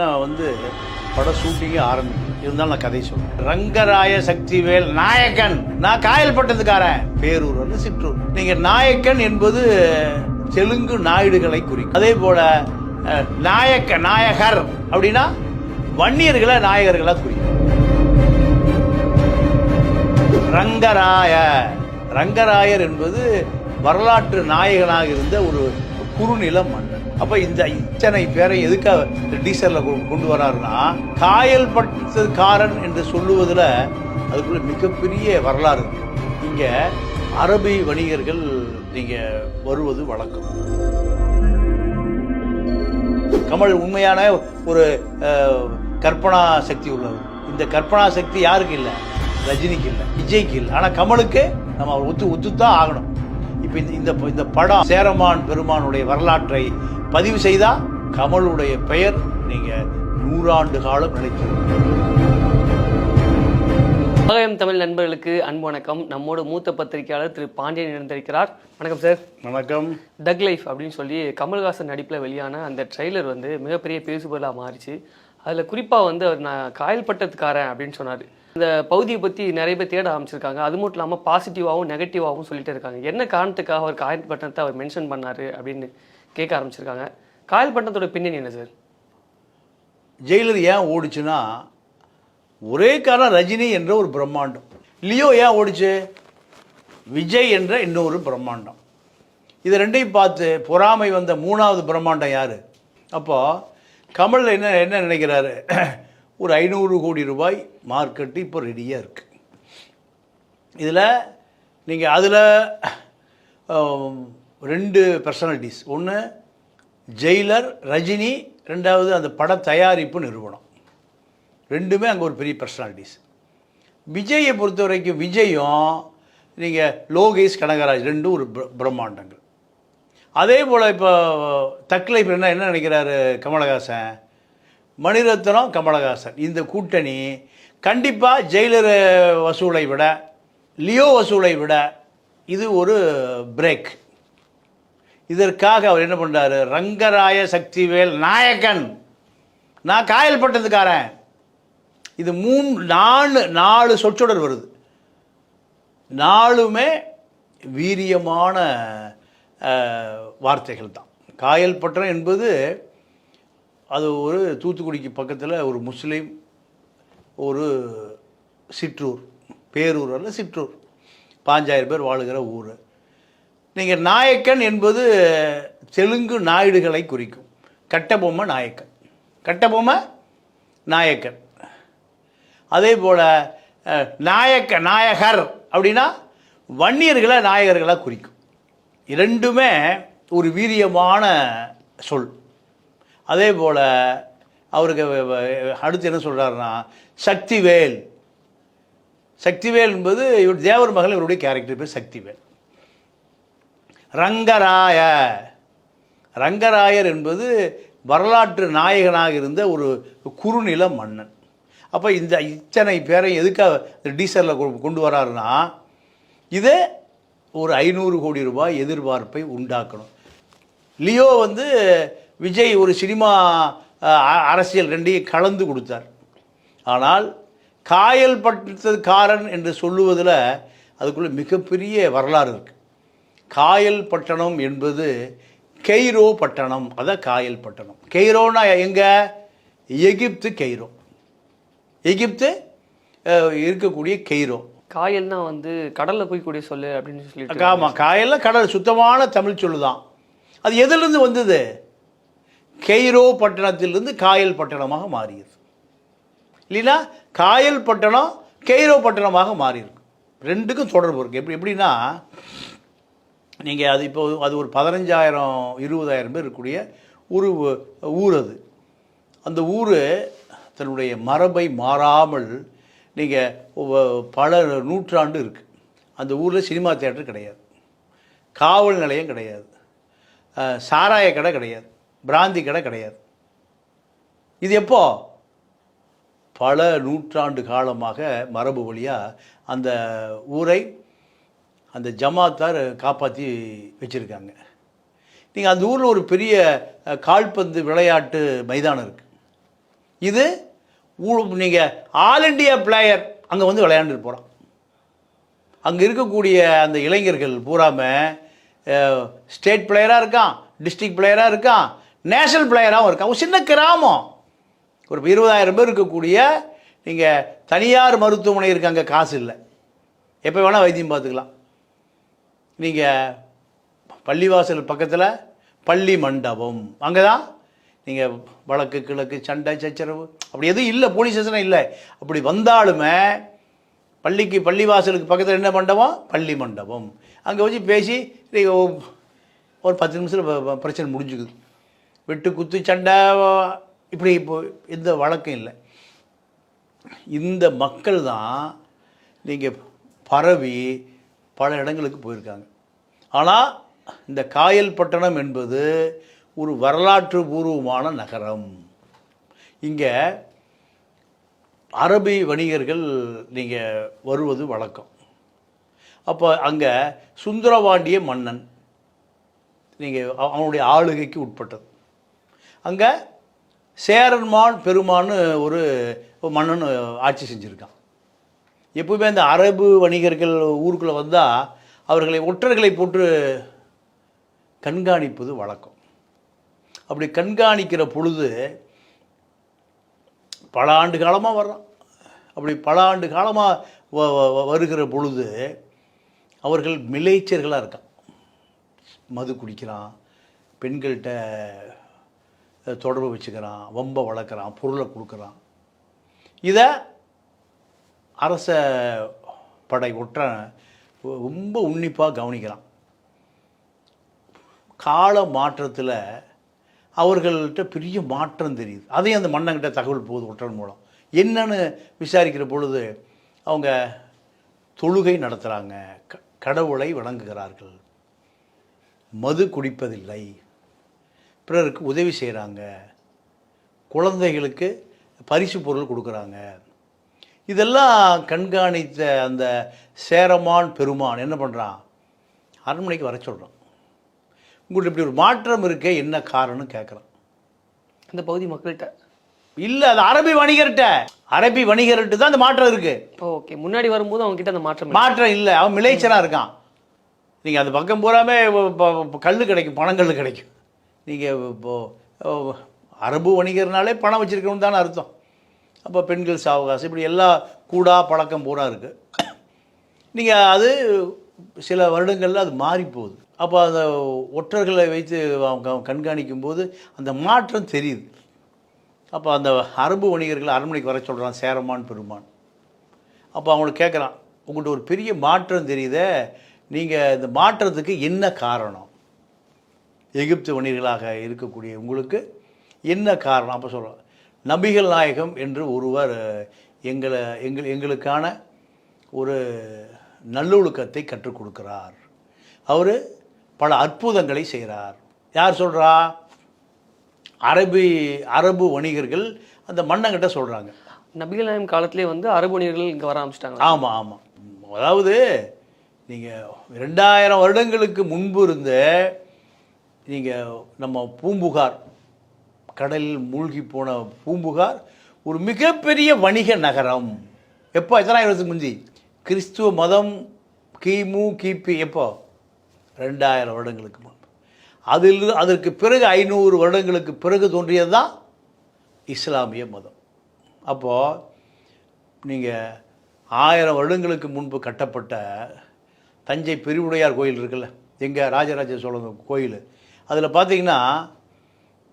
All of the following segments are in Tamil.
நான் வந்து பட ஷூட்டிங்கே ஆரம்பிக்கும் இருந்தாலும் நான் கதை சொல்றேன். ரங்கராய சக்திவேல் நாயக்கன். நான் காயல்பட்டதுக்காரன் பேரூர் வந்து சிற்றூர். நீங்க நாயக்கன் என்பது தெலுங்கு நாயுடுகளை குறிக்கும். அதே போல நாயக்க நாயகர் அப்படின்னா வன்னியர்களை நாயகர்களா குறிக்கும். ரங்கராய. ரங்கராயர் என்பது வரலாற்று நாயகனாக இருந்த ஒரு குறுநில மன்னர் அப்போ இந்த இத்தனை பேரை எதுக்காக டீசலில் கொண்டு வராருன்னா காயல் பட்டதுக்காரன் என்று சொல்லுவதில் அதுக்குள்ள மிகப்பெரிய வரலாறு. இங்கே அரபி வணிகர்கள் நீங்கள் வருவது வழக்கம். கமல் உண்மையான ஒரு கற்பனா சக்தி உள்ளது இந்த கற்பனா சக்தி யாருக்கு இல்லை? ரஜினிக்கு இல்லை விஜய்க்கு இல்லை. ஆனால் கமலுக்கு நம்ம ஒத்து ஒத்து தான் ஆகணும். இப்போ இந்த இந்த இந்த படம் சேரமான் பெருமானுடைய வரலாற்றை பதிவு செய்தா கமலுடைய பெயர் நீங்க நூறாண்டு காலம் நிலைத்திருக்கும் ஆகாயம் தமிழ் நண்பர்களுக்கு அன்பு வணக்கம். நம்மோட மூத்த பத்திரிகையாளர் திரு பாண்டியன் இணைந்திருக்கிறார். வணக்கம் சார். வணக்கம். டக் லைஃப் அப்படின்னு சொல்லி கமல்ஹாசன் நடிப்பில் வெளியான அந்த ட்ரெய்லர் வந்து மிகப்பெரிய பேசுபொருளாக மாறிச்சு. அதில் குறிப்பாக வந்து அவர் நான் காயல்பட்டதுக்காரன் அப்படின்னு சொன்னார். இந்த பகுதியை பற்றி நிறைய பேர் தேட ஆரம்பிச்சிருக்காங்க. அது மட்டும் இல்லாமல் பாசிட்டிவாகவும் நெகட்டிவாகவும் சொல்லிட்டு இருக்காங்க. என்ன காரணத்துக்காக அவர் காயல்பட்டணத்தை அவர் மென்ஷன் பண்ணாரு அப்படின்னு கேட்க ஆரம்பிச்சிருக்காங்க. காயல்பட்டணத்தோட பின்னணி என்ன சார்? ஜெயிலர் ஏன் ஓடிச்சுன்னா ஒரே காரணம் ரஜினி என்ற ஒரு பிரம்மாண்டம். லியோ ஏன் ஓடிச்சு? விஜய் என்ற இன்னொரு பிரம்மாண்டம். இது ரெண்டையும் பார்த்து பொறாமை வந்த மூணாவது பிரம்மாண்டம் யார்? அப்போது கமல் என்ன என்ன நினைக்கிறாரு? ஒரு ஐநூறு கோடி ரூபாய் மார்க்கெட்டு இப்போ ரெடியாக இருக்குது இதில் நீங்கள் அதில் ரெண்டு பர்சனாலிட்டிஸ் ஒன்று ஜெயிலர் ரஜினி ரெண்டாவது அந்த பட தயாரிப்பு நிறுவனம். ரெண்டுமே அங்கே ஒரு பெரிய பர்சனாலிட்டிஸ் விஜயை பொறுத்த வரைக்கும் விஜயும் நீங்கள் லோகேஷ் கனகராஜ் ரெண்டும் ஒரு பிரம்மாண்டங்கள். அதே போல் இப்போ தக்லை என்ன என்ன நினைக்கிறாரு கமலஹாசன்? மணிரத்னம் கமலஹாசன். இந்த கூட்டணி கண்டிப்பாக ஜெயிலர் வசூலை விட லியோ வசூலை விட இது ஒரு பிரேக் இதற்காக அவர் என்ன பண்ணுறாரு ரங்கராய சக்திவேல் நாயக்கன் நான் காயல்பட்டதுக்காரன். இது மூணு நாலு நாலு சொற்றொடர் வருது. நாலுமே வீரியமான வார்த்தைகள் தான். காயல்பட்டம் என்பது அது ஒரு தூத்துக்குடிக்கு பக்கத்தில் ஒரு முஸ்லீம் ஒரு சிற்றூர் பேரூர் அல்ல சிற்றூர். பாஞ்சாயிரம் பேர் வாழுகிற ஊர். நீங்கள் நாயக்கன் என்பது தெலுங்கு நாயுடுகளை குறிக்கும். கட்டபொம்மை நாயக்கன். கட்டபொம்மை நாயக்கன். அதே போல் நாயக்க நாயகர் அப்படின்னா வன்னியர்களை நாயகர்களாக குறிக்கும். இரண்டுமே ஒரு வீரியமான சொல். அதே போல் அவருக்கு அடுத்து என்ன சொல்கிறாருன்னா சக்திவேல். சக்திவேல் என்பது இவர் தேவர் மகள் இவருடைய கேரக்டர் பேர் சக்திவேல். ரங்கராய. ரங்கராயர் என்பது வரலாற்று நாயகனாக இருந்த ஒரு குறுநில மன்னன். அப்போ இந்த இத்தனை பேரை எதுக்காக டீசரில் கொண்டு வராருன்னா இது ஒரு ஐநூறு கோடி ரூபாய் எதிர்பார்ப்பை உண்டாக்கணும். லியோ வந்து விஜய் ஒரு சினிமா அரசியல் ரெண்டையும் கலந்து கொடுத்தார். ஆனால் காயல் பட்டதுக்காரன் என்று சொல்லுவதில் அதுக்குள்ளே மிகப்பெரிய வரலாறு இருக்குது காயல் பட்டணம் என்பது கெய்ரோ பட்டணம். அதான் காயல் பட்டணம். கெய்ரோனா எங்க? எகிப்து கெய்ரோ. எகிப்து இருக்கக்கூடிய கெய்ரோ. காயல்னா வந்து கடல்ல போய் கூடிய சொல்லு அப்படின்னு சொல்லிட்டு ஆமாம் காயல்ல கடல் சுத்தமான தமிழ் சொல்லு தான் அது எதிலிருந்து வந்தது? கெய்ரோ பட்டணத்திலிருந்து காயல் பட்டணமாக மாறியது. இல்லைன்னா காயல் பட்டணம் கெய்ரோ பட்டணமாக மாறியிருக்கு. ரெண்டுக்கும் தொடர்பு இருக்குது எப்படி எப்படின்னா நீங்கள் அது இப்போ அது ஒரு பதினஞ்சாயிரம் இருபதாயிரம் பேர் இருக்கக்கூடிய ஒரு ஊர் அது. அந்த ஊர் தன்னுடைய மரபை மாறாமல் நீங்கள் பல நூற்றாண்டு இருக்குது அந்த ஊரில் சினிமா தேட்டர் கிடையாது. காவல் நிலையம் கிடையாது. சாராய கடை கிடையாது. பிராந்தி கடை கிடையாது. இது எப்போ? பல நூற்றாண்டு காலமாக மரபு வழியாக அந்த ஊரை அந்த ஜமாத்தார் காப்பாற்றி வச்சுருக்காங்க. நீங்கள் அந்த ஊரில் ஒரு பெரிய கால்பந்து விளையாட்டு மைதானம் இருக்குது இது நீங்கள் ஆல் இண்டியா பிளேயர் அங்கே வந்து விளையாண்டுட்டு போகிறான் அங்கே இருக்கக்கூடிய அந்த இளைஞர்கள் பூராம ஸ்டேட் பிளேயராக இருக்கான் டிஸ்ட்ரிக்ட் பிளேயராக இருக்கான் நேஷனல் பிளேயராகவும் இருக்கான். ஒரு சின்ன கிராமம். ஒரு இருபதாயிரம் பேர் இருக்கக்கூடிய நீங்கள் தனியார் மருத்துவமனை இருக்கு அங்கே காசு இல்லை. எப்போ வேணால் வைத்தியம் பார்த்துக்கலாம். நீங்கள் பள்ளிவாசல் பக்கத்தில் பள்ளி மண்டபம். அங்கே தான் நீங்கள் வழக்கு கிழக்கு சண்டை சச்சரவு அப்படி எதுவும் இல்லை போலீஸ் ஸ்டேஷனே இல்லை. அப்படி வந்தாலுமே பள்ளிக்கு பள்ளிவாசலுக்கு பக்கத்தில் என்ன மண்டபம்? பள்ளி மண்டபம். அங்கே வச்சு பேசி நீங்கள் ஒரு பத்து நிமிஷத்தில் பிரச்சனை முடிஞ்சுக்குது. வெட்டு குத்து சண்டை இப்படி இப்போ எந்த வழக்கம் இல்லை. இந்த மக்கள் தான் நீங்கள் பரவி பல இடங்களுக்கு போயிருக்காங்க. ஆனால் இந்த காயல் பட்டணம் என்பது ஒரு வரலாற்று பூர்வமான நகரம். இங்கே அரபி வணிகர்கள் நீங்கள் வருவது வழக்கம். அப்போ அங்கே சுந்தரவாண்டிய மன்னன் நீங்கள் அவனுடைய ஆளுகைக்கு உட்பட்டது. அங்கே சேரன்மான் பெருமான்னு ஒரு மன்னன் ஆட்சி செஞ்சுருக்கான். எப்பவுமே அந்த அரபு வணிகர்கள் ஊருக்குள்ளே வந்தால் அவர்களை ஒற்றர்களை போட்டு கண்காணிப்பது வழக்கம். அப்படி கண்காணிக்கிற பொழுது பல ஆண்டு காலமாக வர்றான். அப்படி பல ஆண்டு காலமாக வருகிற பொழுது அவர்கள் மிளைச்சர்களாக இருக்கான். மது குடிக்கிறான் பெண்கள்கிட்ட தொடர்பு வச்சுக்கிறான் வம்ப வளர்க்குறான் பொருளை கொடுக்குறான். இதை அரச படை ஒற்ற ரொம்ப உன்னிப்பாக கவனிக்கிறான். கால மாற்றத்தில் அவர்கள்ட்ட பெரிய மாற்றம் தெரியுது. அதையும் அந்த மன்னங்கிட்ட தகவல் போகுது ஒற்றன் மூலம். என்னன்னு விசாரிக்கிற பொழுது அவங்க தொழுகை நடத்துகிறாங்க க கடவுளை வணங்குகிறார்கள். மது குடிப்பதில்லை. பிறருக்கு உதவி செய்கிறாங்க குழந்தைகளுக்கு பரிசு பொருள் கொடுக்குறாங்க. இதெல்லாம் கண்காணித்த அந்த சேரமான் பெருமான் என்ன பண்ணுறான் அரண்மனைக்கு வர சொல்கிறான் உங்கள்கிட்ட இப்படி ஒரு மாற்றம் இருக்கே என்ன காரணம்னு கேட்குறான் அந்த பகுதி மக்கள்கிட்ட? இல்லை அது அரபி வணிகர்கிட்ட. அரபி வணிகர்கிட்ட தான் அந்த மாற்றம் இருக்குது ஓகே முன்னாடி வரும்போது அவங்க கிட்ட அந்த மாற்றம். மாற்றம் இல்லை அவன் மிளைச்சனாக இருக்கான். நீங்கள் அந்த பக்கம் பூராமே கல் கிடைக்கும் பணங்கல் கிடைக்கும். நீங்கள் இப்போது அரபு வணிகர்னாலே பணம் வச்சுருக்கணும் தானே அர்த்தம். அப்போ பெண்கள் சாவகாசம். இப்படி எல்லா கூடா பழக்கம் பூரா இருக்குது நீங்கள் அது சில வருடங்களில் அது மாறி போகுது அப்போ அந்த ஒற்றர்களை வைத்து கண்காணிக்கும் போது அந்த மாற்றம் தெரியுது. அப்போ அந்த அரபு வணிகர்கள் அரண்மனைக்கு வர சொல்கிறான் சேரமான் பெருமான். அப்போ அவங்களுக்கு கேட்குறான் உங்கள்கிட்ட ஒரு பெரிய மாற்றம் தெரியுதே. நீங்கள் இந்த மாற்றத்துக்கு என்ன காரணம்? எகிப்து வணிகர்களாக இருக்கக்கூடிய உங்களுக்கு என்ன காரணம்? அப்போ சொல்கிறோம் நபிகள் நாயகம் என்று ஒருவர் எங்களை எங்கள் எங்களுக்கான ஒரு நல்லொழுக்கத்தை கற்றுக் கொடுக்கிறார். அவர் பல அற்புதங்களை செய்கிறார் யார் சொல்கிறா அரபி அரபு வணிகர்கள் அந்த மன்னங்கிட்ட சொல்கிறாங்க நபிகள் நாயம் காலத்திலே வந்து அரபு வணிகர்கள் இங்கே வர ஆரம்பிச்சிட்டாங்க. ஆமாம் ஆமாம் அதாவது நீங்கள் ரெண்டாயிரம் வருடங்களுக்கு முன்பு இருந்த நீங்கள் நம்ம பூம்புகார் கடலில் மூழ்கி போன பூம்புகார் ஒரு மிகப்பெரிய வணிக நகரம். எப்போ? எத்தனை வருஷத்துக்கு முந்தி? கிறிஸ்துவ மதம் கிமு கிபி எப்போ? ரெண்டாயிரம் வருடங்களுக்கு முன்பு அதில் அதற்கு பிறகு ஐநூறு வருடங்களுக்கு பிறகு தோன்றியது தான் இஸ்லாமிய மதம். அப்போது நீங்கள் ஆயிரம் வருடங்களுக்கு முன்பு கட்டப்பட்ட தஞ்சை பெருவுடையார் கோயில் இருக்குல்ல? எங்கள் ராஜராஜ சோழன் கோயில். அதில் பார்த்தீங்கன்னா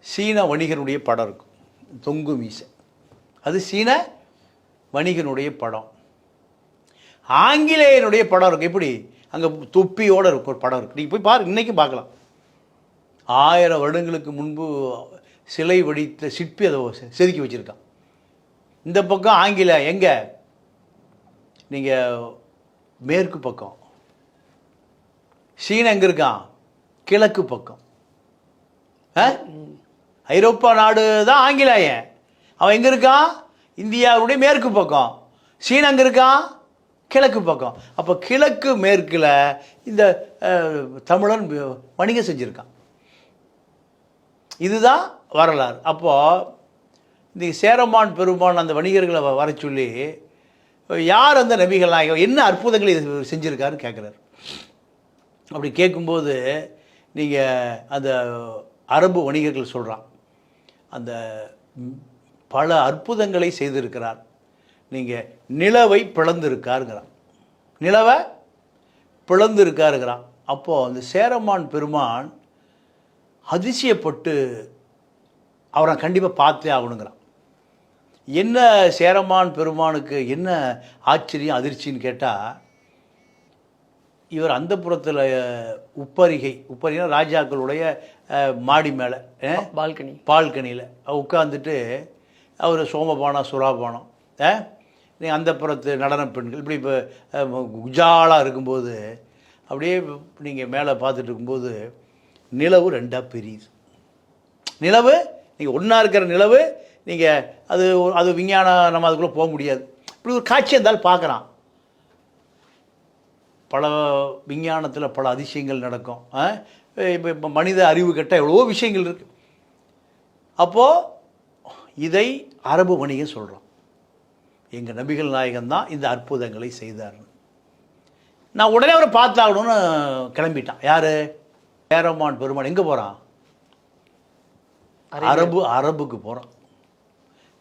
சீன வணிகனுடைய படம் இருக்கும். தொங்கு மீசை. அது சீன வணிகனுடைய படம். ஆங்கிலேயனுடைய படம் இருக்கும். எப்படி? அங்கே தொப்பியோடு இருக்கும் ஒரு படம் இருக்குது நீங்கள் போய் பாரு இன்றைக்கும் பார்க்கலாம். ஆயிரம் வருடங்களுக்கு முன்பு சிலை வடித்த சிற்பி அதை செதுக்கி வச்சுருக்கான். இந்த பக்கம் ஆங்கில எங்கே? நீங்கள் மேற்கு பக்கம். சீனா எங்கே இருக்கான்? கிழக்கு பக்கம். ஆ? ஐரோப்பா நாடு தான் ஆங்கிலேயன். அவன் எங்கே இருக்கான் இந்தியாவுடைய மேற்கு பக்கம். சீனா அங்கே இருக்கான் கிழக்கு பக்கம். அப்போ கிழக்கு மேற்கில் இந்த தமிழன் வணிகம் செஞ்சுருக்கான். இதுதான் வரலாறு. அப்போது இந்த சேரமான் பெருமான் அந்த வணிகர்களை வர சொல்லி யார் அந்த நபிகள் நாயகம்? என்ன அற்புதங்களை செஞ்சுருக்காருன்னு கேட்குறாரு அப்படி கேட்கும்போது நீங்கள் அந்த அரபு வணிகர்கள் சொல்கிறான் பல அற்புதங்களை செய்திருக்கிறார். நீங்கள் நிலவை பிளந்திருக்காருங்கிறான் நிலவை பிளந்திருக்காருங்கிறான் அப்போது அந்த சேரமான் பெருமான் அதிசயப்பட்டு அவரை கண்டிப்பாக பார்த்தே ஆகணுங்கிறான் என்ன சேரமான் பெருமானுக்கு என்ன ஆச்சரியம் அதிர்ச்சின்னு கேட்டால் இவர் அந்த புறத்தில் உப்பரிகை. உப்பரிகைனா ராஜாக்களுடைய மாடி மேலே பால்கனி. பால்கனியில். உட்காந்துட்டு அவர் சோமபானம் சுறாபானம் அந்த புறத்து நடன பெண்கள். இப்படி இப்போ குஜாலாக இருக்கும்போது அப்படியே நீங்கள் மேலே பார்த்துட்டு இருக்கும்போது நிலவு ரெண்டாக பிரியுது. நிலவு நீங்கள் ஒன்றா இருக்கிற நிலவு நீங்கள் அது அது விஞ்ஞானம் நம்ம அதுக்குள்ளே போக முடியாது. இப்படி ஒரு காட்சி இருந்தாலும் பார்க்குறான் பல விஞ்ஞானத்தில் பல அதிசயங்கள் நடக்கும். இப்போ இப்போ மனித அறிவு கட்ட எவ்வளவோ விஷயங்கள் இருக்குது அப்போது இதை அரபு வணிகம் சொல்கிறோம் எங்கள் நபிகள் நாயகன் தான் இந்த அற்புதங்களை செய்தார்னு நான் உடனே அவரை பார்த்தாகணும்னு கிளம்பிட்டான். யார்? ஏரமான் பெருமான். எங்கே போகிறான் அரபு அரபுக்கு போகிறான்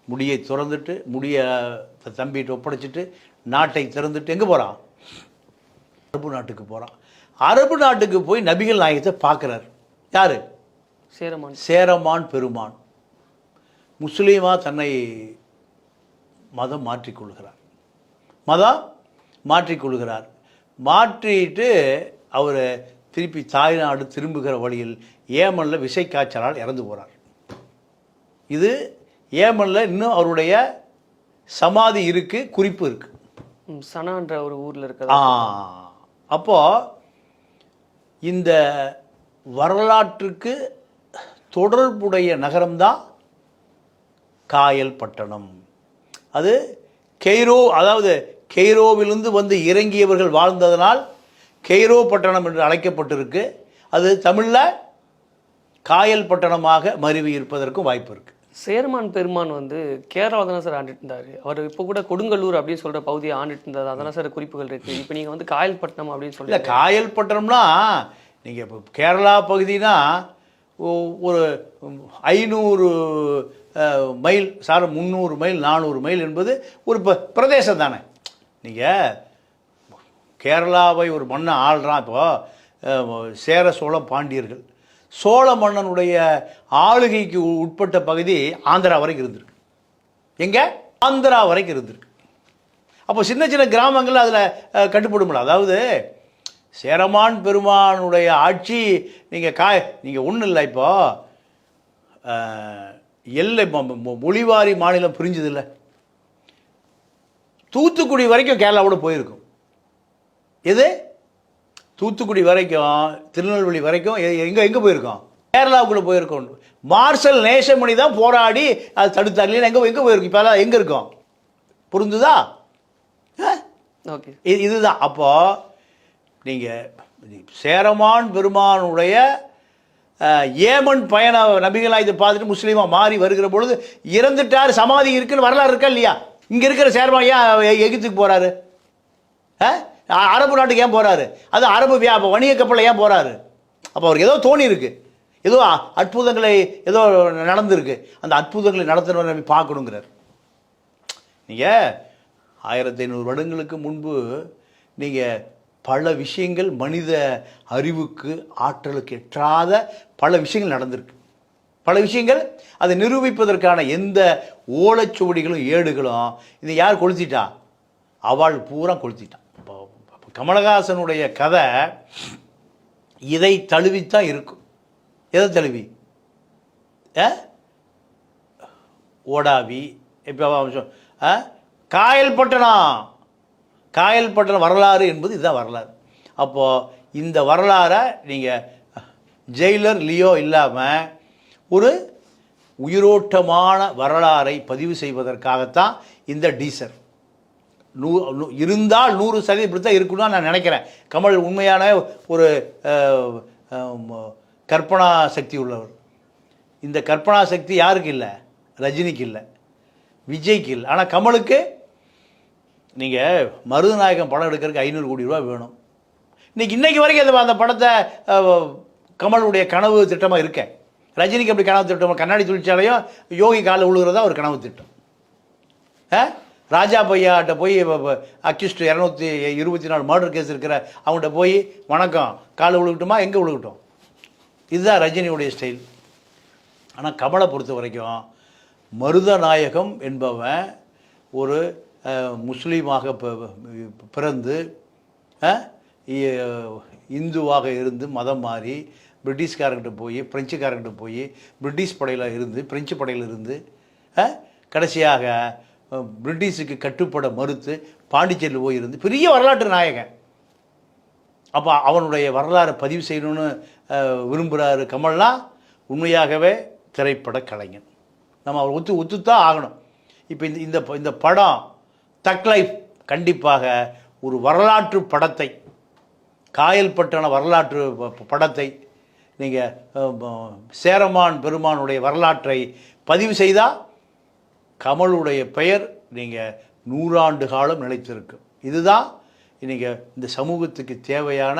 முடியை திறந்துட்டு முடியை தம்பிகிட்ட ஒப்படைச்சிட்டு நாட்டை திறந்துட்டு எங்கே போகிறான் அரபு நாட்டுக்கு போகிறான் அரபு நாட்டுக்கு போய் நபிகள் நாயகத்தை பார்க்குறாரு. யார்? சேரமான். சேரமான் பெருமான். முஸ்லீமா தன்னை மதம் மாற்றிக்கொள்கிறார் மதம் மாற்றிக்கொள்கிறார் மாற்றிட்டு அவர் திருப்பி தாய்நாடு திரும்புகிற வழியில் ஏமனில் விசை காய்ச்சலால் இறந்து போகிறார் இது ஏமனில் இன்னும் அவருடைய சமாதி இருக்குது குறிப்பு இருக்குது சனான்ற ஒரு ஊர்ல ஆ. அப்போது அப்போ இந்த வரலாற்றுக்கு தொடர்புடைய நகரம்தான் காயல் பட்டணம் அது கெய்ரோ அதாவது கெய்ரோவிலிருந்து வந்து இறங்கியவர்கள் வாழ்ந்ததனால் கெய்ரோ பட்டணம் என்று அழைக்கப்பட்டிருக்கு. அது தமிழில் காயல் பட்டணமாக மருவி இருப்பதற்கும் வாய்ப்பு இருக்குது சேரமான் பெருமான் வந்து கேரளா தானே சார் ஆண்டுட்டு இருந்தாரு அவர் இப்போ கூட கொடுங்கல்லூர் அப்படின்னு சொல்ற பகுதியை ஆண்டுட்டு இருந்தது அதான சார் குறிப்புகள் இருக்கு. இப்போ நீங்க வந்து காயல்பட்டினம் அப்படின்னு சொல்லி காயல் பட்டணம்னா நீங்கள் இப்போ கேரளா பகுதினா ஒரு ஐநூறு மைல் சார் முந்நூறு மைல் நானூறு மைல் என்பது ஒரு ப பிரதேசம் தானே. நீங்கள் கேரளாவை ஒரு மண்ணை ஆள்றான் இப்போ சேர சோழ பாண்டியர்கள். சோழ மன்னனுடைய ஆளுகைக்கு உ- உட்பட்ட பகுதி ஆந்திரா வரைக்கும் இருந்திருக்கு. எங்கே? ஆந்திரா வரைக்கும் இருந்திருக்கு. அப்போ சின்ன சின்ன கிராமங்கள் அதில் கட்டுப்படும்ல. அதாவது சேரமான் பெருமானுடைய ஆட்சி நீங்கள் கா நீங்கள் ஒன்றும் இல்லை இப்போ. எல்லை மொ- மொழிவாரி மாநிலம் பிரிஞ்சதில்லை தூத்துக்குடி வரைக்கும் கேரளாவோட போயிருக்கும். எது? தூத்துக்குடி வரைக்கும் திருநெல்வேலி வரைக்கும் எங்கே எங்கே போயிருக்கோம்? கேரளாவுக்குள்ளே போயிருக்கோம். மார்ஷல் நேசமணி தான் போராடி அது தடுத்தார். எங்கே எங்கே போயிருக்கோம்? இப்போ எங்கே இருக்கோம்? புரிந்துதா ஆ? ஓகே. இது இதுதான். அப்போ நீங்கள் சேரமான் பெருமானுடைய ஏமன் பயண நபிகளாக இதை பார்த்துட்டு முஸ்லீமாக மாறி வருகிற பொழுது இறந்துட்டார் சமாதி இருக்குன்னு வரலாறு இருக்கா இல்லையா? இங்கே இருக்கிற சேரமான் ஏன் எ- எகிப்துக்கு போகிறாரு அரபு நாட்டுக்கு ஏன் போகிறாரு அது அரபு வியா வணிக கப்பலில் ஏன் போகிறாரு அப்போ அவருக்கு ஏதோ தோணி இருக்கு. ஏதோ அற்புதங்களை ஏதோ நடந்திருக்கு. அந்த அற்புதங்களை நடத்தினவரை நம்ம பார்க்கணுங்கிறார். நீங்கள் ஆயிரத்தி ஐநூறு வருடங்களுக்கு முன்பு நீங்கள் பல விஷயங்கள் மனித அறிவுக்கு ஆற்றலுக்கு எட்டாத பல விஷயங்கள் நடந்திருக்கு. பல விஷயங்கள் அதை நிரூபிப்பதற்கான எந்த ஓலைச்சுவடிகளும் ஏடுகளும் இதை யார் கொளுத்திட்டா? அவள் பூரா கொளுத்திட்டான் கமலஹாசனுடைய கதை இதை தழுவித்தான் இருக்கும். எதை தழுவி? ஆ? ஓடாவி. இப்போ ஆ? காயல் பட்டணம் காயல் பட்டணம் வரலாறு என்பது இதுதான் வரலாறு. அப்போது இந்த வரலாறை நீங்கள் ஜெயிலர் லியோ இல்லாமல் ஒரு உயிரோட்டமான வரலாறை பதிவு செய்வதற்காகத்தான் இந்த டீசர். நூ இருந்தால் நூறு சதவீதம் இப்படி தான் இருக்குன்னு நான் நினைக்கிறேன். கமல் உண்மையான ஒரு கற்பனா சக்தி உள்ளவர். இந்த கற்பனா சக்தி யாருக்கு இல்லை? ரஜினிக்கு இல்லை. விஜய்க்கு இல்லை. ஆனால் கமலுக்கு நீங்கள் மருதநாயகம் படம் எடுக்கிறதுக்கு ஐநூறு கோடி ரூபா வேணும். இன்னைக்கு இன்றைக்கி வரைக்கும் அந்த அந்த படத்தை கமலுடைய கனவு திட்டமாக இருக்கேன் ரஜினிக்கு அப்படி கனவு திட்டம்? கண்ணாடி தொழிற்சாலையும் யோகி காலில் விழுகிறதா ஒரு கனவு திட்டம். ஆ? ராஜா பையாட்ட போய் அக்யூஸ்ட் இரநூத்தி இருபத்தி நாலு மர்டர் கேஸ் இருக்கிற அவங்கள்ட்ட போய் வணக்கம் கால் விழுகட்டுமா எங்கே விழுகட்டும் இதுதான் ரஜினியுடைய ஸ்டைல் ஆனால் கமலை பொறுத்த வரைக்கும் மருதநாயகம் என்பவன் ஒரு முஸ்லீமாக பிறந்து இந்துவாக இருந்து மதம் மாறி பிரிட்டிஷ்காரங்கிட்ட போய் பிரெஞ்சுக்காரங்கிட்ட போய் பிரிட்டிஷ் படையில் இருந்து பிரெஞ்சு படையில் இருந்து கடைசியாக பிரிட்டிஷுக்கு கட்டுப்பட மறுத்து பாண்டிச்சேரியில் போய் இருந்து பெரிய வரலாற்று நாயகன். அப்போ அவனுடைய வரலாறை பதிவு செய்யணும்னு விரும்புகிறாரு கமல்னா உண்மையாகவே திரைப்பட கலைஞன். நம்ம அவர் ஒத்து ஒத்துத்தான் ஆகணும். இப்போ இந்த இந்த இந்த படம் தக் லைஃப் கண்டிப்பாக ஒரு வரலாற்று படத்தை காயல்பட்டண வரலாற்று ப- படத்தை நீங்கள் சேரமான் பெருமானுடைய வரலாற்றை பதிவு செய்தால் கமலுடைய பெயர் நீங்கள் நூறாண்டு காலம் நிலைத்திருக்கும் இதுதான் நீங்கள் இந்த சமூகத்துக்கு தேவையான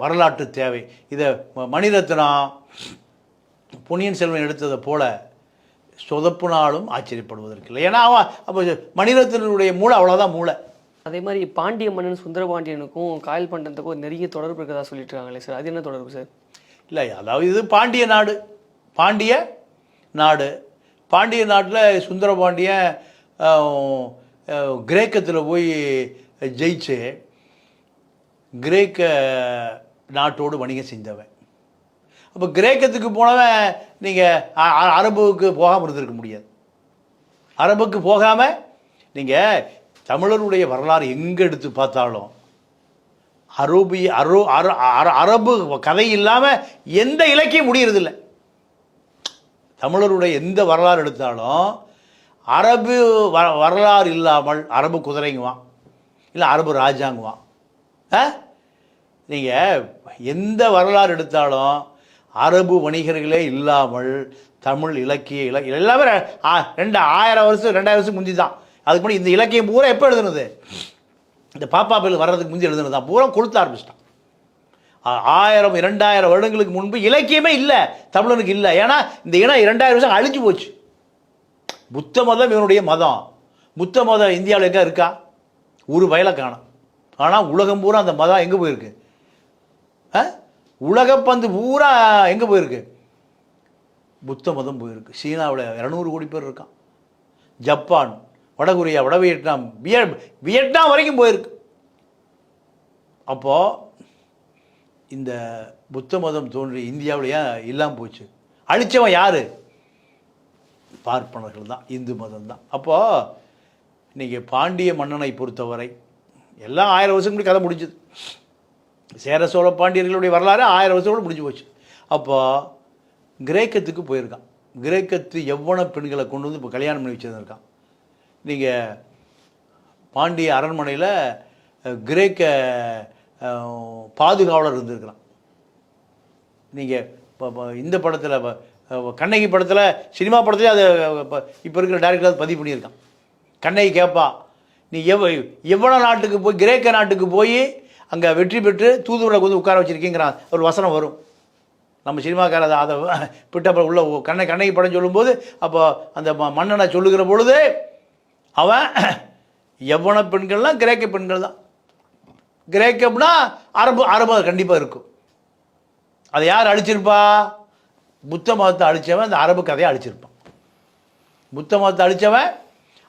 வரலாற்று தேவை. இதை மணிரத்னா பொன்னியின் செல்வன் எடுத்ததை போல சொதப்புனாலும் ஆச்சரியப்படுவதற்கு இல்லை. ஏன்னா அவன் அப்போ மணிரத்னனுடைய மூளை அவ்வளோதான் மூளை. அதே மாதிரி பாண்டிய மன்னன் சுந்தரபாண்டியனுக்கும் காயல் பண்டத்துக்கும் ஒரு நெருங்கிய தொடர்பு இருக்கிறதா சொல்லிட்டு இருக்காங்களே சார். அது என்ன தொடர்பு சார்? இல்லை அதாவது இது பாண்டிய நாடு. பாண்டிய நாடு. பாண்டிய நாட்டில் சுந்தரபாண்டியன் கிரேக்கத்தில் போய் ஜெயிச்சு கிரேக்க நாட்டோடு வணிகம் செஞ்சவன். அப்போ கிரேக்கத்துக்கு போனவன் நீங்கள் அரபுக்கு போகாமல் இருந்திருக்க முடியாது. அரபுக்கு போகாமல் நீங்கள் தமிழருடைய வரலாறு எங்கே எடுத்து பார்த்தாலும் அரபி அரோ அர- அரபு கதை இல்லாமல் எந்த இலக்கியம் முடியறதில்ல. தமிழருடைய எந்த வரலாறு எடுத்தாலும் அரபு வ வரலாறு இல்லாமல் அரபு குதிரைங்குவான். இல்லை அரபு ராஜாங்குவான். ஆ? நீங்கள் எந்த வரலாறு எடுத்தாலும் அரபு வணிகர்களே இல்லாமல் தமிழ் இலக்கிய இல எல்லாமே ரெண்டு ஆயிரம் வருஷம் ரெண்டாயிரம் வருஷம் முந்தி தான் அதுக்கு முன்னாடி இந்த இலக்கியம் பூரா எப்போ எழுதுனது? இந்த பாப்பா பில் வர்றதுக்கு முந்தி எழுதுனது தான் பூரா கொடுத்து ஆரம்பிச்சிட்டான். ஆயிரம் இரண்டாயிரம் வருடங்களுக்கு முன்பு இலக்கியமே இல்லை தமிழனுக்கு இல்லை. ஏன்னா இந்த இனம் இரண்டாயிரம் வருஷம் அழிஞ்சு போச்சு. புத்த மதம் இவனுடைய மதம். புத்த மதம் இந்தியாவில் எங்கே இருக்கா? ஒரு வயலை காணும். ஆனால் உலகம் பூரா அந்த மதம் எங்கே போயிருக்கு? ஆ? உலகப்பந்து பூரா எங்கே போயிருக்கு? புத்த மதம் போயிருக்கு. சீனாவில் இரநூறு கோடி பேர் இருக்கான். ஜப்பான் வடகொரியா வட வியட்நாம் வியட்நாம் வரைக்கும் போயிருக்கு. அப்போது இந்த புத்த மதம் தோன்றி இந்தியாவிலேயே இல்லாமல் போச்சு. அழிச்சவன் யார்? பார்ப்பனர்கள் தான் இந்து மதம் தான். அப்போது இன்றைக்கி பாண்டிய மன்னனை பொறுத்தவரை எல்லாம் ஆயிரம் வருஷம் கதை முடிஞ்சுது. சேர சோழ பாண்டியர்களுடைய வரலாறு ஆயிரம் வருஷம் முடிஞ்சு போச்சு. அப்போ கிரேக்கத்துக்கு போயிருக்கான். கிரேக்கத்து எவ்வளோ பெண்களை கொண்டு வந்து இப்போ கல்யாணம் பண்ணி வச்சுருந்துருக்கான். நீங்கள் பாண்டிய அரண்மனையில் கிரேக்க பாதுகாவலர் இருந்திருக்கிறான். நீங்கள் இப்போ இந்த படத்தில் கண்ணகி படத்தில் சினிமா படத்துலேயே அதை இப்போ இருக்கிற டேரக்டர் பதிவு பண்ணியிருக்கான். கண்ணகி கேட்பா நீ எவ் எவ்வளோ நாட்டுக்கு போய் கிரேக்க நாட்டுக்கு போய் அங்கே வெற்றி பெற்று தூதுவரை வந்து உட்கார வச்சிருக்கீங்கிறான். ஒரு வசனம் வரும். நம்ம சினிமாக்கார அதை அதை பிட்டப்ப உள்ள கண்ணை கண்ணகி படம் சொல்லும்போது அப்போ அந்த ம- மன்னனை சொல்லுகிற பொழுது அவன் எவ்வளோ பெண்கள்லாம் கிரேக்க பெண்கள் தான் கிரேக்கம்னா அரபு அரபு கண்டிப்பாக இருக்கும். அதை யார் அழிச்சிருப்பா? புத்த மதத்தை அழிச்சவன் அந்த அரபு கதையை அழிச்சிருப்பான். புத்த மதத்தை அழிச்சவன்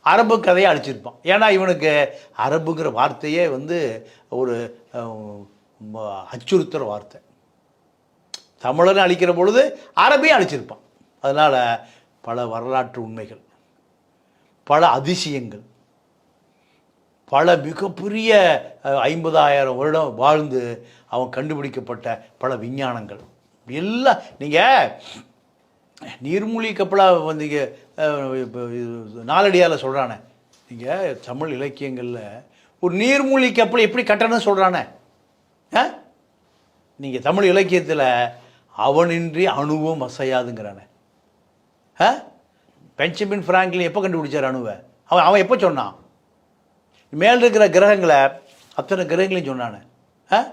அரபு கதையை அழிச்சிருப்பான். ஏன்னா இவனுக்கு அரபுங்கிற வார்த்தையே வந்து ஒரு அச்சுறுத்துகிற வார்த்தை. தமிழன் அழிக்கிற பொழுது அரபையும் அழிச்சிருப்பான். அதனால் பல வரலாற்று உண்மைகள் பல அதிசயங்கள் பல மிகப்பெரிய ஐம்பதாயிரம் வருடம் வாழ்ந்து அவன் கண்டுபிடிக்கப்பட்ட பல விஞ்ஞானங்கள். எல்லாம் நீங்கள் நீர்மூழ்கி கப்பலாக வந்து இப்போ நாலடியால் சொல்கிறானே நீங்கள் தமிழ் இலக்கியங்களில் ஒரு நீர்மூழ்கி கப்பல் எப்படி கட்டணும்னு சொல்கிறானே ஆ நீங்கள் தமிழ் இலக்கியத்தில் அவனின்றி அணுவும் அசையாதுங்கிறானே. ஆ பெஞ்சமின் ஃப்ராங்க்லின் எப்போ கண்டுபிடிச்சார் அணுவை? அவன் அவன் எப்போ சொன்னான்? மேல் இருக்கிற கிரகங்களை அத்தனை கிரகங்களையும் சொன்னானே. ஆ?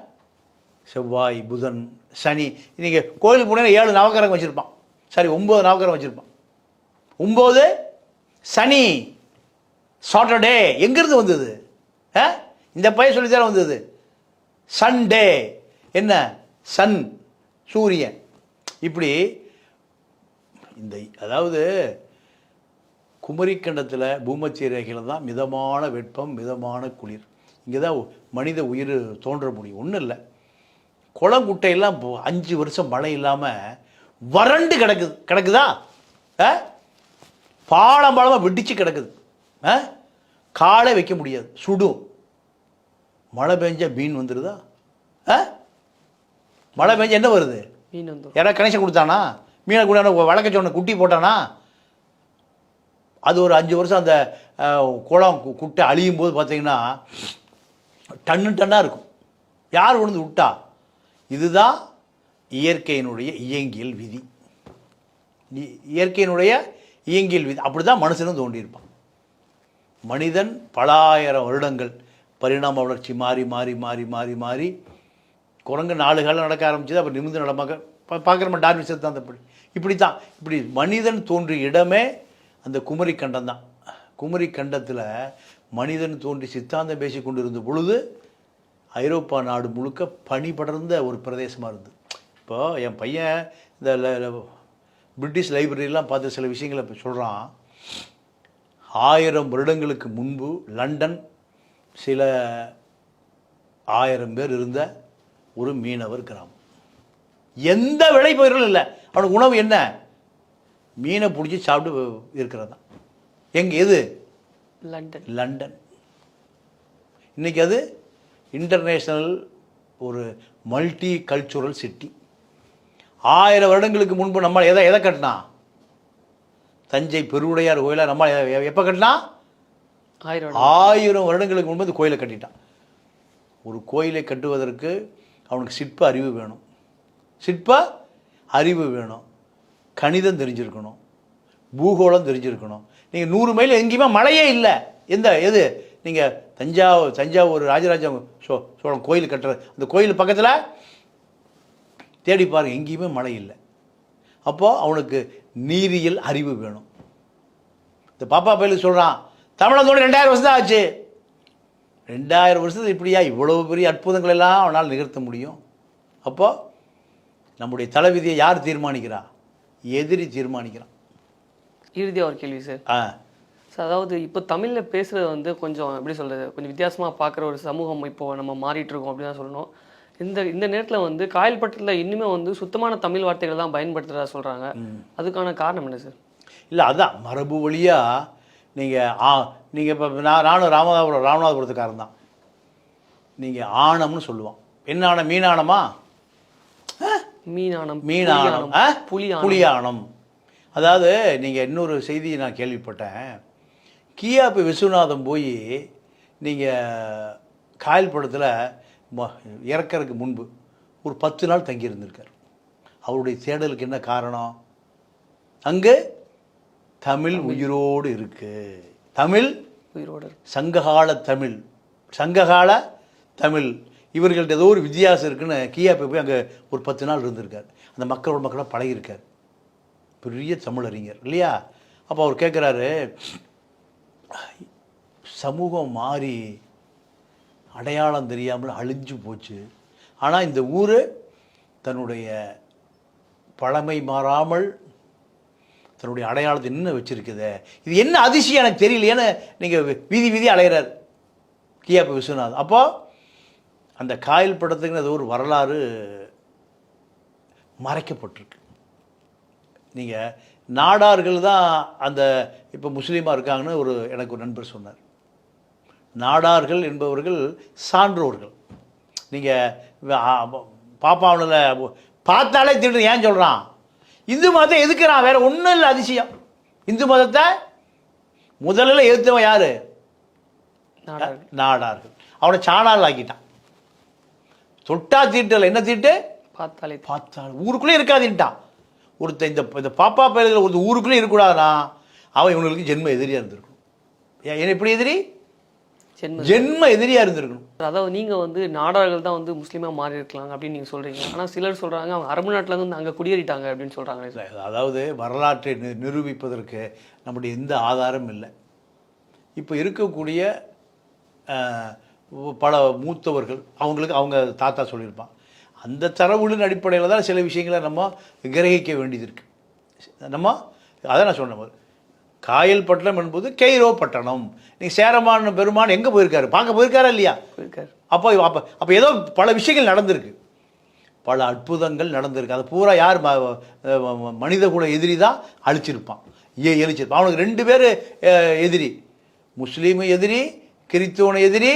செவ்வாய் புதன் சனி. நீங்கள் கோயிலுக்கு போனீங்கன்னா ஏழு நவக்கிரகம் வச்சுருப்பான். சாரி ஒம்பது நவகிரகம் வச்சுருப்பான். ஒம்பது சனி. சாட்டர்டே எங்கேருந்து வந்தது? ஆ? இந்த பையன் சொல்லித்தானே வந்தது. சண்டே என்ன? சன் சூரியன். இப்படி இந்த அதாவது குமரிக்கண்டத்தில் பூமத்திய ரேகையில் தான் மிதமான வெப்பம் மிதமான குளிர். இங்கே தான் மனித உயிர் தோன்ற முடியும். ஒன்றும் இல்லை. குளம் குட்டையெல்லாம் அஞ்சு வருஷம் மழை இல்லாமல் வறண்டு கிடக்குது. கிடக்குதா? ஆ? பாலம் பாலமாக வெடிச்சு கிடக்குது. காலை வைக்க முடியாது. சுடும். மழை பெஞ்சா மீன் வந்துடுதா ஆ? மழை பெஞ்சா என்ன வருது? மீன் வந்துடும் யாராவது கனெக்ஷன் கொடுத்தானா? மீனை கூட வழக்க சொன்ன குட்டி போட்டானா? அது ஒரு அஞ்சு வருஷம் அந்த குளம் கு- குட்டை அழியும் போது பார்த்தீங்கன்னா டன்னு டன்னாக இருக்கும். யார் விழுந்து விட்டா இதுதான் இயற்கையினுடைய இயங்கியல் விதி. இயற்கையினுடைய இயங்கியல் விதி. அப்படி தான் மனுஷனும் தோண்டியிருப்பான் மனிதன் பலாயிரம் வருடங்கள் பரிணாம வளர்ச்சி மாறி மாறி மாறி மாறி மாறி குரங்கு நாலு காலம் நடக்க ஆரம்பிச்சது அப்புறம் நிமிந்து நடமாக்க பார்க்குற டார்வின் சித்தாந்தப்படி இப்படி தான் இப்படி மனிதன் தோன்றிய இடமே அந்த குமரி கண்டம் தான். குமரி கண்டத்தில் மனிதன் தோன்றி சித்தாந்தம் பேசி கொண்டிருந்த பொழுது ஐரோப்பா நாடு முழுக்க பனி படர்ந்த ஒரு பிரதேசமாக இருந்தது. இப்போது என் பையன் இந்த பிரிட்டிஷ் லைப்ரரியெலாம் பார்த்து சில விஷயங்களை இப்போ சொல்கிறான் ஆயிரம் வருடங்களுக்கு முன்பு லண்டன் சில ஆயிரம் பேர் இருந்த ஒரு மீனவர் கிராமம். எந்த விளைபொருளும் இல்லை. அவனுக்கு உணவு என்ன? மீனை பிடிச்சி சாப்பிட்டு இருக்கிறது? தான் எங்க எது? லண்டன். லண்டன். இன்னைக்கு அது இன்டர்நேஷ்னல் ஒரு மல்டி கல்ச்சுரல் சிட்டி ஆயிரம் வருடங்களுக்கு முன்பு நம்ம எதை எதை கட்டினா? தஞ்சை பெருவுடையார் கோயிலை நம்ம எப்போ கட்டினா? ஆயிரம் ஆயிரம் வருடங்களுக்கு முன்பு இந்த கோயிலை கட்டிட்டான். ஒரு கோயிலை கட்டுவதற்கு அவனுக்கு சிற்ப அறிவு வேணும். சிற்ப அறிவு வேணும். கணிதம் தெரிஞ்சிருக்கணும். பூகோளம் தெரிஞ்சிருக்கணும். நீங்கள் நூறு மைல் எங்கேயுமே மழையே இல்லை. எந்த எது? நீங்கள் தஞ்சாவூர் தஞ்சாவூர் ராஜராஜ சோ சோழன் கோயில் கட்டுறது அந்த கோயில் பக்கத்தில் தேடி பாருங்கள் எங்கேயுமே மழை இல்லை. அப்போது அவனுக்கு நீரியல் அறிவு வேணும். இந்த பாப்பா பயிலுக்கு சொல்கிறான் தமிழகத்தோட ரெண்டாயிரம் வருஷம் தான் ஆச்சு. ரெண்டாயிரம் வருஷத்துக்கு இப்படியா இவ்வளவு பெரிய அற்புதங்கள் எல்லாம் அவனால் நிகழ்த்த முடியும்? அப்போது நம்முடைய தலைவிதியை யார் தீர்மானிக்கிறா? எதிரி தீர்மானிக்கிறான். இறுதியாக ஒரு கேள்வி சார். ஆ. சார் அதாவது இப்போ தமிழில் பேசுகிறது வந்து கொஞ்சம் எப்படி சொல்கிறது கொஞ்சம் வித்தியாசமாக பார்க்குற ஒரு சமூகம் இப்போ நம்ம மாறிட்டு இருக்கோம் அப்படின்னு தான் சொல்லணும். இந்த இந்த நேரத்தில் வந்து காயல்பட்டத்தில் இன்னுமே வந்து சுத்தமான தமிழ் வார்த்தைகள் தான் பயன்படுத்துகிறதா சொல்கிறாங்க அதுக்கான காரணம் என்ன சார்? இல்லை அதான் மரபு வழியாக நீங்கள் ஆ நீங்கள் இப்போ நான் நானும் ராமநாதபுரம் ராமநாதபுரத்துக்காரன் தான். நீங்கள் ஆணம்னு சொல்லுவான். என்ன ஆணம் மீனானமா? மீனானம் மீனானம்? புலியானம் புலியானம். அதாவது நீங்கள் இன்னொரு செய்தி நான் கேள்விப்பட்டேன். கியாபி விஸ்வநாதன் போய் நீங்கள் காயல் படத்தில் இறக்கறதுக்கு முன்பு ஒரு பத்து நாள் தங்கியிருந்திருக்கார். அவருடைய தேடலுக்கு என்ன காரணம்? அங்கே தமிழ் உயிரோடு இருக்கு. தமிழ் உயிரோடு. சங்ககால தமிழ். சங்ககால தமிழ். இவர்கள்ட்ட ஏதோ ஒரு வித்தியாசம் இருக்குன்னு கியாப்பை போய் அங்கே ஒரு பத்து நாள் இருந்திருக்கார். அந்த மக்களோட மக்களாக பழகியிருக்கார். பெரிய தமிழறிஞர் இல்லையா? அப்போ அவர் கேட்குறாரு சமூகம் மாறி அடையாளம் தெரியாமல் அழிஞ்சு போச்சு. ஆனால் இந்த ஊர் தன்னுடைய பழமை மாறாமல் தன்னுடைய அடையாளத்தை இன்னும் வச்சிருக்குதே. இது என்ன அதிசயம் எனக்கு தெரியலையேன்னு நீங்கள் வீதி வீதி அலைகிறார் கியாப்ப விஸ்வநாத் அப்போது அந்த காயல் படத்துக்குன்னு அது ஒரு வரலாறு மறைக்கப்பட்டிருக்கு. நீங்கள் நாடார்கள் தான் அந்த இப்போ முஸ்லீமாக இருக்காங்கன்னு ஒரு எனக்கு ஒரு நண்பர் சொன்னார். நாடார்கள் என்பவர்கள் சான்றோர்கள். நீங்கள் பாப்பாவனில் பார்த்தாலே திட்டு ஏன் சொல்கிறான் இந்து மதத்தை எதுக்குறான்? வேற ஒன்றும் இல்லை அதிசயம். இந்து மதத்தை முதல்ல எதிர்த்தவன் யாரு? நாடார்கள். அவனை சாணால் ஆக்கிட்டான். தொட்டா தீட்டல் என்ன தீட்டு? பார்த்தாலே பார்த்தால் ஊருக்குள்ளே இருக்காதுன்ட்டான் ஒருத்தன் இந்த இந்த பாப்பா பயிர்கள் ஒரு ஊருக்குள்ளே இருக்கக்கூடாதுனா அவன் இவனுக்கு ஜென்ம எதிரியாக இருந்திருக்கணும். ஏன் எப்படி எதிரி? ஜென்ம ஜென்ம எதிரியாக இருந்திருக்கணும். அதாவது நீங்க வந்து நாடார்கள் தான் வந்து முஸ்லீமா மாறி இருக்கலாம் அப்படின்னு நீங்க சொல்றீங்க. ஆனா சிலர் சொல்றாங்க அவங்க அரபு நாட்டுல இருந்து அங்க குடியேறிட்டாங்க அப்படின்னு சொல்றாங்க இல்லை, அதாவது வரலாற்றை நிரூபிப்பதற்கு நம்முடைய எந்த ஆதாரம் இல்லை. இப்போ இருக்கக்கூடிய பல மூத்தவர்கள் அவங்களுக்கு அவங்க தாத்தா சொல்லியிருப்பான். அந்த தரவுகளின் அடிப்படையில் தான் சில விஷயங்களை நம்ம கிரகிக்க வேண்டியது இருக்குது நம்ம அதான் நான் சொன்ன போது காயல் பட்டணம் என்பது கெய்ரோ பட்டணம். நீங்கள் சேரமான் பெருமான் எங்கே போயிருக்காரு? பார்க்க போயிருக்காரா இல்லையா? போயிருக்காரு. அப்போ அப்போ அப்போ ஏதோ பல விஷயங்கள் நடந்திருக்கு. பல அற்புதங்கள் நடந்திருக்கு. அது பூரா யார் மனித குல எதிரி தான் அழிச்சிருப்பான். ஏ எழிச்சிருப்பான் அவனுக்கு ரெண்டு பேர் எதிரி. முஸ்லீமு எதிரி கிறித்தவனு எதிரி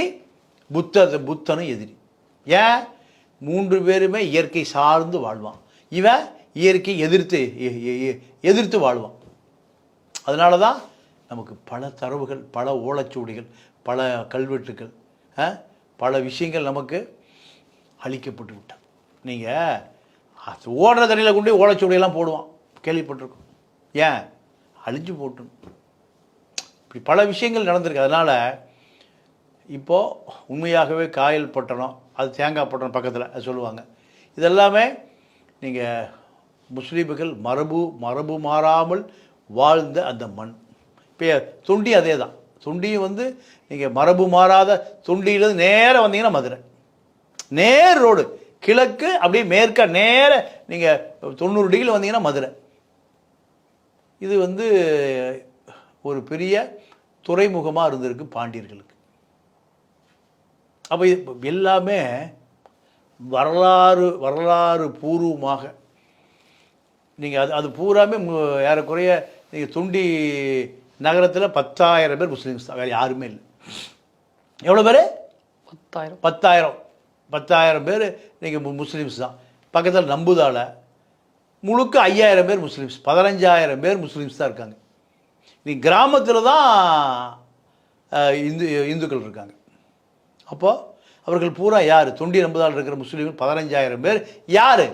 புத்த புத்தனும் எதிரி. ஏன்? மூன்று பேருமே இயற்கை சார்ந்து வாழ்வான். இவன் இயற்கை எதிர்த்து எதிர்த்து வாழ்வான். அதனால தான் நமக்கு பல தரவுகள் பல ஓலைச்சுவடிகள் பல கல்வெட்டுகள் ஆ, பல விஷயங்கள் நமக்கு அழிக்கப்பட்டு விட்டான் நீங்கள் ஓடுற தண்ணியில் கொண்டு போய் ஓலைச்சுவடியெல்லாம் போடுவான். கேள்விப்பட்டிருக்கோம். ஏன்? அழிஞ்சு போட்டுன்னு இப்படி பல விஷயங்கள் நடந்திருக்கு. அதனால் இப்போது உண்மையாகவே காயல் பட்டணம் அது தேங்காய் பட்டணம் பக்கத்தில் அது சொல்லுவாங்க. இதெல்லாமே நீங்கள் முஸ்லீம்கள் மரபு மரபு மாறாமல் வாழ்ந்த அந்த மண். இப்போ துண்டி அதே தான் தொண்டியும் வந்து நீங்கள் மரபு மாறாத தொண்டியிலேருந்து நேராக வந்தீங்கன்னா மதுரை. நேர் ரோடு கிழக்கு அப்படியே மேற்க நேர நீங்கள் தொண்ணூறு டிகிரி வந்தீங்கன்னா மதுரை. இது வந்து ஒரு பெரிய துறைமுகமாக இருந்திருக்கு பாண்டியர்களுக்கு. அப்போ இது எல்லாமே வரலாறு வரலாறு பூர்வமாக. நீங்கள் அது அது பூராமே ஏறக்குறைய நீங்கள் துண்டி நகரத்தில் பத்தாயிரம் பேர் முஸ்லீம்ஸ் தான் வேறு யாருமே இல்லை. எவ்வளோ பேர்? பத்தாயிரம். பத்தாயிரம். பத்தாயிரம் பேர் நீங்கள் முஸ்லீம்ஸ் தான். பக்கத்தில் நம்புதால முழுக்க ஐயாயிரம் பேர் முஸ்லீம்ஸ் பதினஞ்சாயிரம் பேர் முஸ்லீம்ஸ் தான் இருக்காங்க. நீ கிராமத்தில் தான் இந்து இந்துக்கள் இருக்காங்க. அப்போது அவர்கள் பூரா யார்? தொண்டி நம்பதால் இருக்கிற முஸ்லீம்கள் பதினஞ்சாயிரம் பேர். யார்?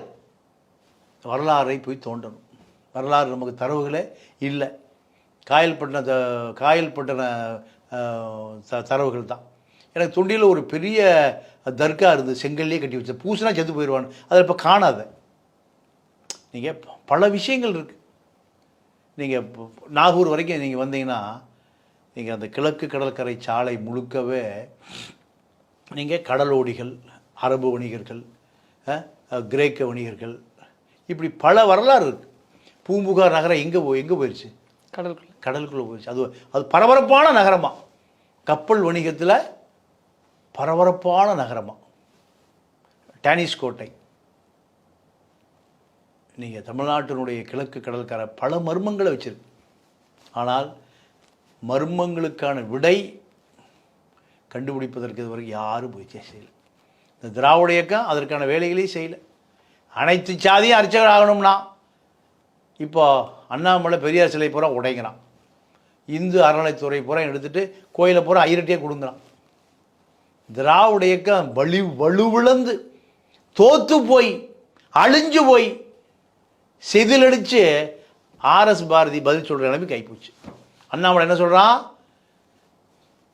வரலாறை போய் தோண்டணும். வரலாறு நமக்கு தரவுகளே இல்லை. காயல்பட்டின த- காயல்பட்டின த- தரவுகள் தான். எனக்கு தொண்டியில் ஒரு பெரிய தர்கா இருந்தது செங்கல்லே கட்டி வச்ச பூசினா செத்து போயிடுவான். அதில் இப்போ காணாத. நீங்கள் பல விஷயங்கள் இருக்குது நீங்கள் நாகூர் வரைக்கும் நீங்கள் வந்தீங்கன்னா நீங்கள் அந்த கிழக்கு கடற்கரை சாலை முழுக்கவே நீங்கள் கடலோடிகள் அரபு வணிகர்கள் கிரேக்க வணிகர்கள். இப்படி பல வரலாறு இருக்குது பூம்புகார் நகரம் எங்கே போ எங்கே போயிடுச்சு கடலுக்குள்ள. கடலுக்குள்ளே போயிடுச்சு அது அது பரபரப்பான நகரமா? கப்பல் வணிகத்தில் பரபரப்பான நகரமா? டேனிஸ் கோட்டை. நீங்கள் தமிழ்நாட்டினுடைய கிழக்கு கடற்கரை பல மர்மங்களை வச்சிருக்கு. ஆனால் மர்மங்களுக்கான விடை கண்டுபிடிப்பதற்கு இதுவரை யாரும் முயற்சி செய்யலை. இந்த திராவிட இயக்கம் அதற்கான வேலைகளையும் செய்யலை. அனைத்து சாதியும் அர்ச்சகர் ஆகணும்னா இப்போ அண்ணாமலை பெரியார் சிலை பூரா உடைக்கிறான். இந்து அறநிலைத்துறை பூரா எடுத்துட்டு கோயிலை பூரா ஐரட்டியே கொடுங்குறான். திராவிட இயக்கம் வலி வலுவிழந்து தோத்து போய் அழிஞ்சு போய் செதிலடித்து ஆர்எஸ் பாரதி பதில் சொல்கிற நிலைமை கைப்போச்சு. அண்ணாமலை என்ன சொல்கிறான்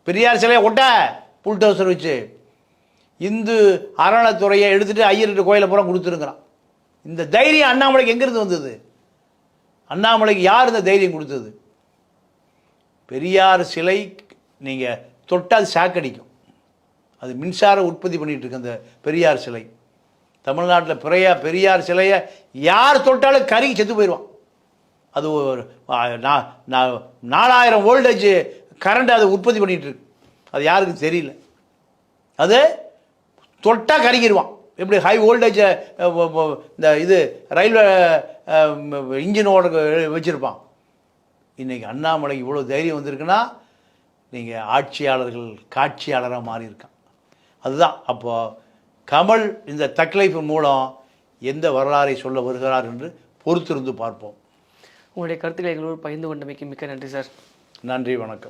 பெரியார் சிலையை ஒட்ட புல் டவுசர் வச்சு இந்து அறநிலைத்துறையை எடுத்துகிட்டு ஐயர்கிட்ட கோயிலை பூரா கொடுத்துருங்கிறான் இந்த தைரியம் அண்ணாமலைக்கு எங்கேருந்து வந்தது? அண்ணாமலைக்கு யார் இந்த தைரியம் கொடுத்தது? பெரியார் சிலை நீங்கள் தொட்டால் சாக்கடிக்கும் அது மின்சாரம் உற்பத்தி பண்ணிகிட்டு இருக்கு அந்த பெரியார் சிலை. தமிழ்நாட்டில் பெரியா பெரியார் சிலையை யார் தொட்டாலும் கருகி செத்து போயிடுவான். அது ஒரு நாலாயிரம் வோல்டேஜ் கரண்ட் அதை உற்பத்தி பண்ணிட்டு இருக்கு. அது யாருக்கும் தெரியல. அது தொட்டா கருகிடுவான் எப்படி ஹை வோல்டேஜ் இந்த இது ரயில்வே இன்ஜினோட வச்சுருப்பான். இன்றைக்கி அண்ணாமலை இவ்வளோ தைரியம் வந்திருக்குன்னா நீங்கள் ஆட்சியாளர்கள் காட்சியாளராக மாறி இருக்கான் அதுதான். அப்போ கமல் இந்த தக்லைஃப் மூலம் எந்த வரலாறை சொல்ல வருகிறார் என்று பொறுத்திருந்து பார்ப்போம். உங்களுடைய கருத்துக்களை எங்களோடு பகிர்ந்து கொண்டமைக்கு மிக்க நன்றி சார். நன்றி வணக்கம்.